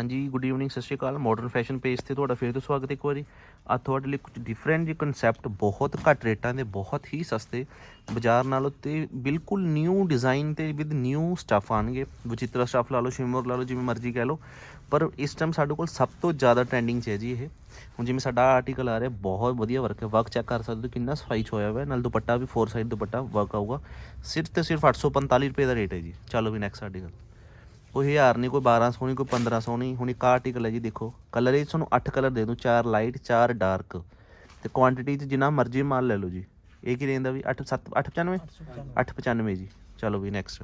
ਹਾਂਜੀ good evening ਸਤਿ ਸ਼੍ਰੀ ਅਕਾਲ। ਮਾਡਰਨ ਫੈਸ਼ਨ ਪੇਜ ਤੇ ਤੁਹਾਡਾ ਫਿਰ ਤੋਂ ਸਵਾਗਤ ਹੈ ਇੱਕ ਵਾਰੀ। ਆ ਤੁਹਾਡੇ ਲਈ ਕੁਝ ਡਿਫਰੈਂਟ ਜੀ ਕਨਸੈਪਟ ਬਹੁਤ ਘੱਟ ਰੇਟਾਂ ਦੇ, ਬਹੁਤ ਹੀ ਸਸਤੇ ਬਾਜ਼ਾਰ ਨਾਲੋਂ ਤੇ ਬਿਲਕੁਲ ਨਿਊ ਡਿਜ਼ਾਈਨ ਤੇ ਵਿਦ ਨਿਊ ਸਟੱਫ ਆਣਗੇ। ਵਿਚਿਤਰਾ ਸਟੱਫ ਲਾ ਲਓ ਸ਼ਿਮਰ ਲਾ ਲਓ, ਜਿਵੇਂ ਮਰਜ਼ੀ ਕਹਿ ਲਓ। ਪਰ ਇਸ ਟਾਈਮ ਸਾਡੇ ਕੋਲ ਸਭ ਤੋਂ ਜ਼ਿਆਦਾ ਟ੍ਰੈਂਡਿੰਗ 'ਚ ਹੈ ਜੀ ਇਹ। ਹੁਣ ਜਿਵੇਂ ਸਾਡਾ ਆਰਟੀਕਲ ਆ ਰਿਹਾ, ਬਹੁਤ ਵਧੀਆ ਵਰਕ ਹੈ। ਵਰਕ ਚੈੱਕ ਕਰ ਸਕਦੇ ਹੋ, ਕਿੰਨਾ ਸਫ਼ਾਈ 'ਚ ਹੋਇਆ ਹੋਇਆ। ਨਾਲ ਦੁਪੱਟਾ ਵੀ ਫੋਰ ਸਾਈਡ ਦੁਪੱਟਾ ਵਰਕ ਆਊਗਾ। ਸਿਰਫ ਤੇ ਸਿਰਫ 845 ਰੁਪਏ ਦਾ ਰੇਟ ਹੈ ਜੀ। ਚਲੋ ਵੀ ਨੈਕਸਟ ਆਰਟੀਕਲ ਕੋਈ ਹਜ਼ਾਰ ਨਹੀਂ, ਕੋਈ 1200 ਨਹੀਂ, ਕੋਈ 1500 ਨਹੀਂ। ਹੁਣ ਇੱਕ ਆਰਟੀਕਲ ਹੈ ਜੀ, ਦੇਖੋ। ਕਲਰ ਇਹ ਤੁਹਾਨੂੰ 8 ਕਲਰ ਦੇ ਦੂੰ 4 ਲਾਈਟ 4 ਡਾਰਕ ਤੇ ਕੁਆਂਟੀਟੀ 'ਚ ਜਿੰਨਾ ਮਰਜ਼ੀ ਮਾਲ ਲੈ ਲਓ ਜੀ। ਇਹ ਕੀ ਰੇਂਜ ਦਾ ਵੀ? 8 7 895 895 ਜੀ। ਚਲੋ ਵੀ ਨੈਕਸਟ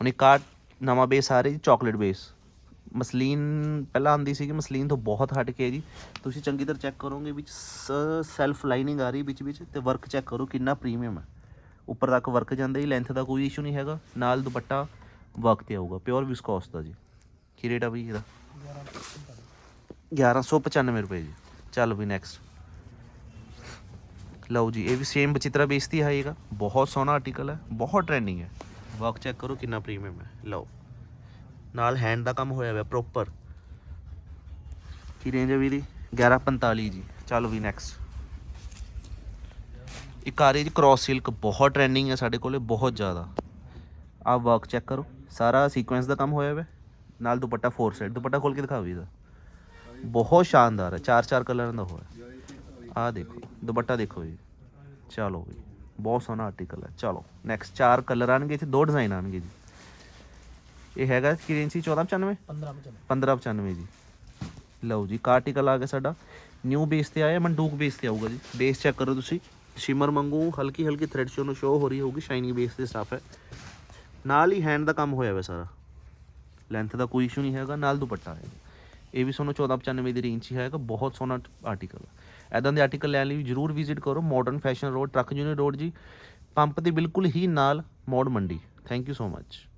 ਹੁਣ ਇੱਕ ਆ ਨਵਾਂ ਬੇਸ ਆ ਰਿਹਾ ਜੀ ਚਾਕਲੇਟ ਬੇਸ ਮਸਲੀਨ ਪਹਿਲਾਂ ਆਂਦੀ ਸੀ ਕਿ ਮਸਲੀਨ ਤੋਂ ਬਹੁਤ ਹਟ ਕੇ ਜੀ। ਤੁਸੀਂ ਚੰਗੀ ਤਰ੍ਹਾਂ ਚੈੱਕ ਕਰੋਗੇ ਵਿੱਚ ਸੈਲਫ ਲਾਈਨਿੰਗ ਆ ਰਹੀ ਵਿੱਚ ਵਿੱਚ, ਤੇ ਵਰਕ ਚੈੱਕ ਕਰੋ ਕਿੰਨਾ ਪ੍ਰੀਮੀਅਮ ਹੈ। ਉੱਪਰ ਤੱਕ ਵਰਕ ਜਾਂਦਾ ਜੀ ਲੈਂਥ ਦਾ ਕੋਈ ਇਸ਼ੂ ਨਹੀਂ ਹੈਗਾ। ਨਾਲ ਦੁਪੱਟਾ ਵਰਕ ਤੇ ਆਊਗਾ ਪਿਓਰ ਵਿਸਕੋਸ ਦਾ ਜੀ। ਕੀ ਰੇਟ ਆ ਬਈ ਇਹਦਾ? 1195 ਰੁਪਏ ਜੀ। ਚੱਲ ਵੀ ਨੈਕਸਟ ਲਓ ਜੀ, ਇਹ ਵੀ ਸੇਮ ਬਚਿਤਰਾ ਬੇਸਤੀ ਆਏਗਾ ਬਹੁਤ ਸੋਹਣਾ ਆਰਟੀਕਲ ਹੈ, ਬਹੁਤ ਟ੍ਰੈਂਡਿੰਗ ਹੈ। ਵਰਕ ਚੈੱਕ ਕਰੋ ਕਿੰਨਾ ਪ੍ਰੀਮੀਅਮ ਹੈ। ਲਓ, ਨਾਲ ਹੈਂਡ ਦਾ ਕੰਮ ਹੋਇਆ ਹੋਇਆ ਪ੍ਰੋਪਰ ਕੀ ਰੇਂਜ ਹੈ ਵੀਦੀ 1145 ਜੀ। ਚੱਲ ਵੀ ਨੈਕਸਟ ਇੱਕ ਆ ਰਹੀ ਜੀ ਕ੍ਰਾਸ ਸਿਲਕ ਬਹੁਤ ਟ੍ਰੈਂਡਿੰਗ ਹੈ ਸਾਡੇ ਕੋਲੇ, ਬਹੁਤ ਜ਼ਿਆਦਾ। ਆਹ ਵਰਕ ਚੈੱਕ ਕਰੋ। ਸਾਰਾ ਸੀਕੁਐਂਸ ਦਾ ਕੰਮ ਹੋਇਆ ਹੋਇਆ। ਨਾਲ ਦੁਪੱਟਾ ਫੋਰ ਸਾਈਡ ਦੁਪੱਟਾ ਖੋਲ ਕੇ ਦਿਖਾਓ ਇਹਦਾ। ਬਹੁਤ ਸ਼ਾਨਦਾਰ ਹੈ ਚਾਰ ਚਾਰ ਕਲਰਾਂ ਦਾ ਹੋਇਆ। ਆਹ ਦੇਖੋ ਦੁਪੱਟਾ ਦੇਖੋ ਜੀ। ਚਲੋ ਜੀ ਬਹੁਤ ਸੋਹਣਾ ਆਰਟੀਕਲ ਹੈ। ਚਲੋ ਨੈਕਸਟ ਚਾਰ ਕਲਰ ਆਣਗੇ ਇੱਥੇ ਦੋ ਡਿਜ਼ਾਈਨ ਆਣਗੇ ਜੀ। ਇਹ ਹੈਗਾ ਕੀ ਰੇਂਜ ਸੀ 1495 1595 ਜੀ। ਲਓ ਜੀ ਆਰਟੀਕਲ ਆ ਗਿਆ ਸਾਡਾ। ਨਿਊ ਬੇਸ ਤੇ ਆਇਆ ਮੰਡੂਕ ਬੇਸ ਤੇ ਆਊਗਾ ਜੀ। ਬੇਸ ਚੈੱਕ ਕਰੋ ਤੁਸੀਂ। ਸ਼ਿਮਰ ਵਾਂਗੂ ਹਲਕੀ ਹਲਕੀ ਥ੍ਰੈਡ ਸ਼ੋ ਨੂੰ ਸ਼ੋ ਹੋ ਰਹੀ ਹੋਊਗੀ ਸ਼ਾਈਨਿੰਗ ਬੇਸ ਦੇ ਸਟਾਫ ਹੈ। ਨਾਲ ਹੀ ਹੈਂਡ ਦਾ ਕੰਮ ਹੋਇਆ ਹੋਇਆ ਸਾਰਾ। ਲੈਂਥ ਦਾ ਕੋਈ ਇਸ਼ੂ ਨਹੀਂ ਹੈਗਾ, ਨਾਲ ਦੁਪੱਟਾ ਹੈ। ਇਹ ਵੀ ਤੁਹਾਨੂੰ 1495 ਦੀ ਰੇਂਜ 'ਚ ਹੈਗਾ ਬਹੁਤ ਸੋਹਣਾ ਆਰਟੀਕਲ ਐਦਾਂ ਦੇ ਆਰਟੀਕਲ ਲੈਣ ਲਈ ਜਰੂਰ ਵਿਜ਼ਿਟ ਕਰੋ modern fashion road truck union road ਜੀ। ਪੰਪ ਦੇ ਬਿਲਕੁਲ ਹੀ ਨਾਲ ਮੋੜ ਮੰਡੀ ਥੈਂਕ ਯੂ ਸੋ ਮੱਚ